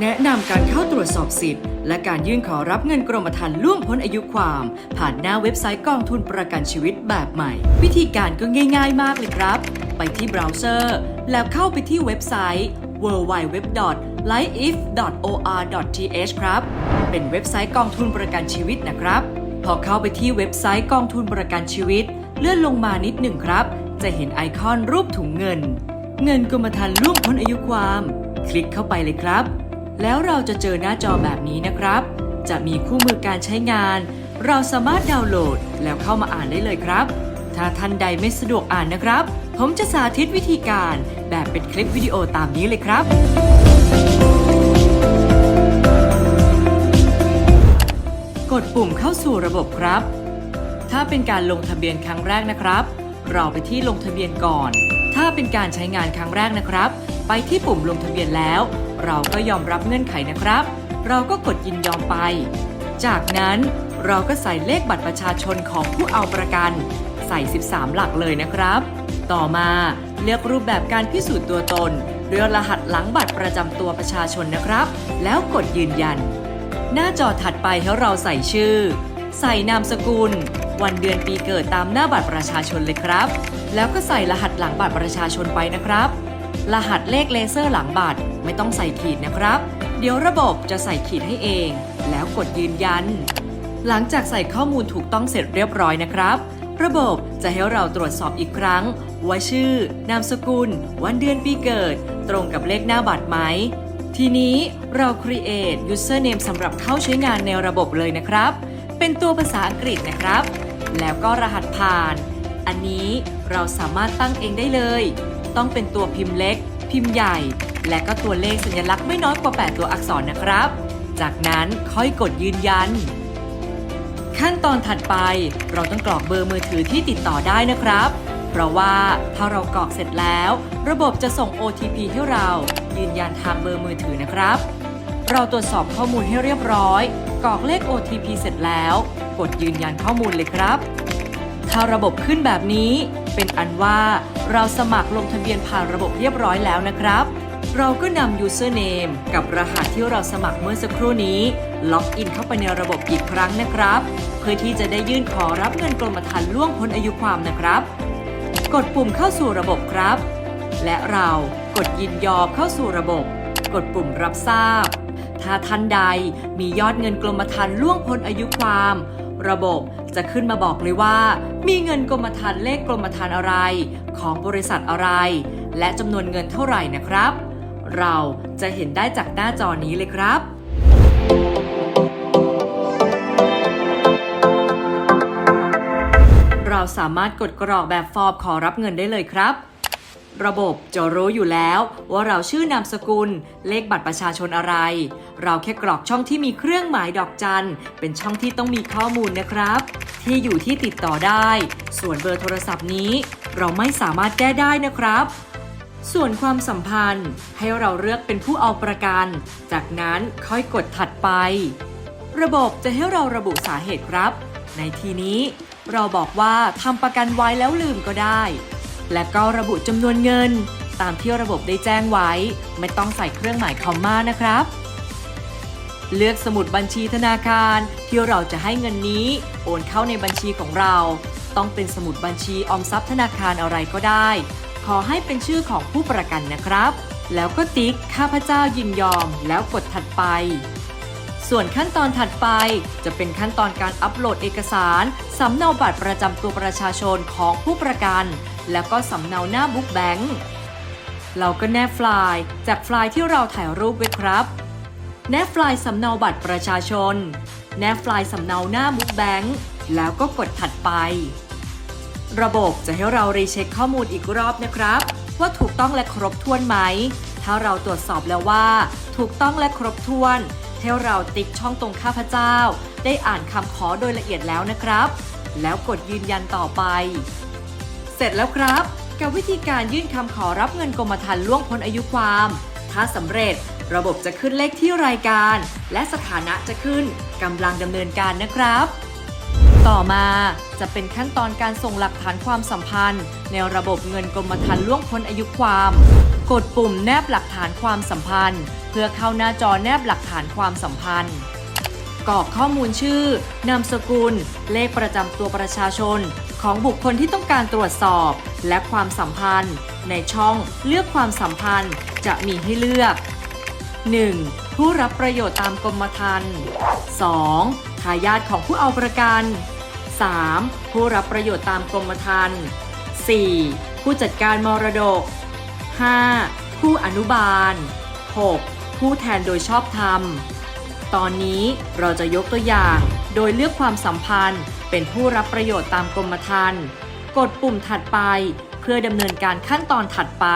แนะนำการเข้าตรวจสอบสิทธิ์ และการยื่นขอรับเงินกรมธรรม์ล่วงพ้นอายุความ ผ่านหน้าเว็บไซต์กองทุนประกันชีวิตแบบใหม่ วิธีการก็ง่าย ๆ มากเลยครับ ไปที่เบราว์เซอร์ แล้วเข้าไปที่เว็บไซต์ www.lifeif.or.th ครับ เป็นเว็บไซต์กองทุนประกันชีวิตนะครับ พอเข้าไปที่เว็บไซต์กองทุนประกันชีวิต เลื่อนลงมานิดหนึ่งครับ จะเห็นไอคอนรูปถุงเงิน เงินกรมธรรม์ล่วงพ้นอายุความ คลิกเข้าไปเลยครับ แล้วเราจะเจอหน้าจอแบบนี้นะครับ จะมีคู่มือการใช้งาน เราสามารถดาวน์โหลดแล้วเข้ามาอ่านได้เลยครับ ถ้าท่านใดไม่สะดวกอ่านนะครับ ผมจะสาธิตวิธีการแบบเป็นคลิปวิดีโอตามนี้เลยครับ กดปุ่มเข้าสู่ระบบครับ ถ้าเป็นการลงทะเบียนครั้งแรกนะครับ เราไปที่ลงทะเบียนก่อน ถ้าเป็นการใช้งานครั้งแรกนะครับ ไปที่ปุ่มลงทะเบียนแล้ว เราก็ยอมรับเงื่อนไขนะครับ เราก็กดยินยอมไป จากนั้นเราก็ใส่เลขบัตรประชาชนของผู้เอาประกัน ใส่ 13 หลักเลยนะครับ ต่อมาเลือกรูปแบบการพิสูจน์ตัวตนด้วยรหัสหลังบัตรประจำตัวประชาชนนะครับ แล้วกดยืนยัน หน้าจอถัดไปให้เราใส่ชื่อ ใส่นามสกุล วันเดือนปีเกิดตามหน้าบัตรประชาชนเลยครับ แล้วก็ใส่รหัสหลังบัตรประชาชนไปนะครับ รหัสเลขเลเซอร์หลังบัตรไม่ต้องใส่ขีดนะครับ เดี๋ยวระบบจะใส่ขีดให้เอง แล้วกดยืนยัน หลังจากใส่ข้อมูลถูกต้องเสร็จเรียบร้อยนะครับ ระบบจะให้เราตรวจสอบอีกครั้ง ว่าชื่อ นามสกุล วันเดือนปีเกิด ตรงกับเลขหน้าบัตรไหมทีนี้เรา create username สำหรับเข้าใช้งานในระบบเลยนะครับ เป็นตัวภาษาอังกฤษนะครับ แล้วก็รหัสผ่าน อันนี้เราสามารถตั้งเองได้เลย ต้องเป็นตัวพิมพ์เล็ก พิมพ์ใหญ่ และก็ตัวเลขสัญลักษณ์ไม่น้อยกว่า 8 ตัวอักษรนะครับ จากนั้นค่อยกดยืนยัน ขั้นตอนถัดไปเราต้องกรอกเบอร์มือถือที่ติดต่อได้นะครับ เพราะว่าถ้าเรากรอกเสร็จแล้ว ระบบจะส่ง OTP ให้เรา ยืนยันทางเบอร์มือถือนะครับ เราตรวจสอบข้อมูลให้เรียบร้อย กรอกเลข OTP เสร็จแล้ว กดยืนยันข้อมูลเลยครับ ถ้าระบบขึ้นแบบนี้เป็นอันว่าเราสมัครลงทะเบียนผ่านระบบเรียบร้อยแล้วนะครับ เราก็นำ username กับรหัสที่เราสมัครเมื่อสักครู่นี้ ล็อกอินเข้าไปในระบบอีกครั้งนะครับ เพื่อที่จะได้ยื่นขอรับเงินกรมธรรม์ล่วงพ้นอายุความนะครับ กดปุ่มเข้าสู่ระบบครับ และเรากดยินยอมเข้าสู่ระบบ กดปุ่มรับทราบ ถ้าท่านใดมียอดเงินกรมธรรม์ล่วงพ้นอายุความ ระบบจะขึ้นมาบอกเลยว่า มีเงินกรมธรรม์เลขกรมธรรม์อะไร ของบริษัทอะไร และจำนวนเงินเท่าไหร่นะครับ เราจะเห็นได้จากหน้าจอนี้เลยครับเราสามารถกดกรอกแบบฟอร์มขอรับเงินได้เลยครับ ระบบจะรู้อยู่แล้วว่าเราชื่อนามสกุล เลขบัตรประชาชนอะไร เราแค่กรอกช่องที่มีเครื่องหมายดอกจัน เป็นช่องที่ต้องมีข้อมูลนะครับ ที่อยู่ที่ติดต่อได้ ส่วนเบอร์โทรศัพท์นี้ เราไม่สามารถแก้ได้นะครับส่วนความสัมพันธ์ให้เราเลือกเป็นผู้เอาประกัน จากนั้นค่อยกดถัดไป ระบบจะให้เราระบุสาเหตุครับ ในทีนี้เราบอกว่าทำประกันไว้แล้วลืมก็ได้ และก็ระบุจำนวนเงิน ตามที่ระบบได้แจ้งไว้ ไม่ต้องใส่เครื่องหมายคอมมานะครับ เลือกสมุดบัญชีธนาคารที่เราจะให้เงินนี้ โอนเข้าในบัญชีของเรา ต้องเป็นสมุดบัญชีออมทรัพย์ธนาคารอะไรก็ได้ ขอให้เป็นชื่อของผู้ประกันนะครับ แล้วก็ติ๊กข้าพเจ้ายินยอมแล้วกดถัดไป ส่วนขั้นตอนถัดไป จะเป็นขั้นตอนการอัปโหลดเอกสารสำเนาบัตรประจำตัวประชาชนของผู้ประกัน แล้วก็สำเนาหน้าบุ๊กแบงค์เราก็แนบไฟล์จากไฟล์ที่เราถ่ายรูปไว้ครับ แนบไฟล์สำเนาบัตรประชาชน แนบไฟล์สำเนาหน้าบุ๊กแบงค์แล้วก็กดถัดไป ระบบจะให้เรารีเช็คข้อมูลอีกรอบนะครับ ว่าถูกต้องและครบถ้วนไหม ถ้าเราตรวจสอบแล้วว่า ถูกต้องและครบถ้วน ให้เราติ๊กช่องตรงข้าพเจ้า ได้อ่านคำขอโดยละเอียดแล้วนะครับ แล้วกดยืนยันต่อไป เสร็จแล้วครับ กับวิธีการยื่นคำขอรับเงินกรมธรรม์ล่วงพ้นอายุความ ถ้าสำเร็จระบบจะขึ้นเลขที่รายการ และสถานะจะขึ้นกำลังดำเนินการนะครับ ต่อมาจะเป็นขั้นตอนการส่งหลักฐานความสัมพันธ์ ในระบบเงินกรมธรรม์ล่วงพ้นอายุความ กดปุ่มแนบหลักฐานความสัมพันธ์ เพื่อเข้าหน้าจอแนบหลักฐานความสัมพันธ์กรอกข้อมูลชื่อ นามสกุล เลขประจำตัวประชาชน ของบุคคลที่ต้องการตรวจสอบ และความสัมพันธ์ ในช่องเลือกความสัมพันธ์จะมีให้เลือก 1. ผู้รับประโยชน์ตามกรมธรรม์ 2. ทายาทของผู้เอาประกัน 3. ผู้รับประโยชน์ตามกรมธรรม์ 4. ผู้จัดการมรดก 5. ผู้อนุบาล 6. ผู้แทนโดยชอบธรรม ตอนนี้เราจะยกตัวอย่าง โดยเลือกความสัมพันธ์ เป็นผู้รับประโยชน์ตามกรมธรรม์กดปุ่มถัดไป เพื่อดำเนินการขั้นตอนถัดไป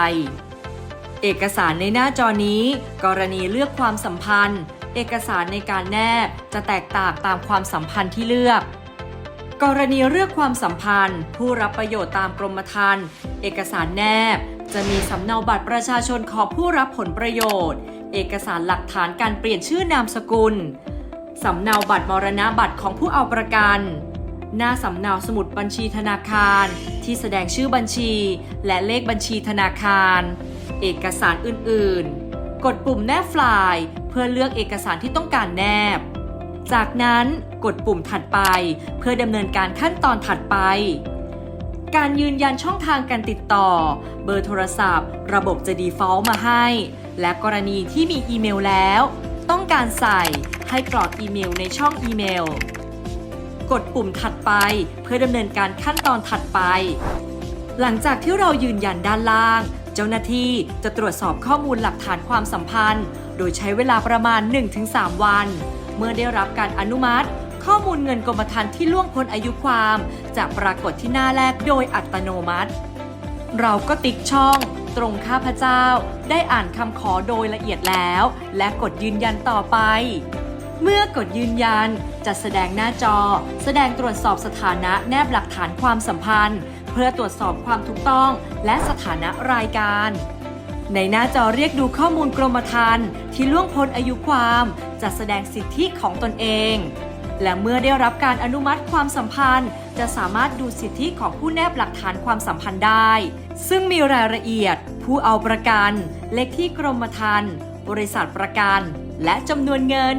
เอกสารในหน้าจอนี้ กรณีเลือกความสัมพันธ์ เอกสารในการแนบจะแตกต่างตามความสัมพันธ์ที่เลือก กรณีเลือกความสัมพันธ์ ผู้รับประโยชน์ตามกรมธรรม์เอกสารแนบ จะมีสำเนาบัตรประชาชนของผู้รับผลประโยชน์ เอกสารหลักฐานการเปลี่ยนชื่อนามสกุลสำเนาบัตรมรณะบัตรของผู้เอาประกัน หน้าสำเนาสมุดบัญชีธนาคาร ที่แสดงชื่อบัญชี และเลขบัญชีธนาคาร เอกสารอื่น ๆ กดปุ่มแนบไฟล์ พื่อเลือกเอกสารที่ต้องการแนบ จากนั้นกดปุ่มถัดไป เพื่อดำเนินการขั้นตอนถัดไป การยืนยันช่องทางการติดต่อ เบอร์โทรศัพท์ ระบบจะ default มาให้ และกรณีที่มีอีเมลแล้ว ต้องการใส่ให้กรอกอีเมลในช่องอีเมล กดปุ่มถัดไป เพื่อดำเนินการขั้นตอนถัดไป หลังจากที่เรายืนยันด้านล่าง เจ้าหน้าที่จะตรวจสอบข้อมูลหลักฐานความสัมพันธ์ โดยใช้เวลาประมาณ 1-3 วัน เมื่อได้รับการอนุมัติ ข้อมูลเงินกรมธรรม์ที่ล่วงพ้นอายุความ จะปรากฏที่หน้าแรกโดยอัตโนมัติ เราก็ติ๊กช่องตรงข้าพเจ้า ได้อ่านคำขอโดยละเอียดแล้ว และกดยืนยันต่อไป เมื่อกดยืนยันจะแสดงหน้าจอ แสดงตรวจสอบสถานะแนบหลักฐานความสัมพันธ์ เพื่อตรวจสอบความถูกต้อง และสถานะรายการ ในหน้าจอเรียกดูข้อมูลกรมธรรม์ที่ล่วงพ้นอายุความจะแสดงสิทธิของตนเอง และเมื่อได้รับการอนุมัติความสัมพันธ์ จะสามารถดูสิทธิของผู้แนบหลักฐานความสัมพันธ์ได้ ซึ่งมีรายละเอียด ผู้เอาประกัน เลขที่กรมธรรม์บริษัทประกัน และจำนวนเงิน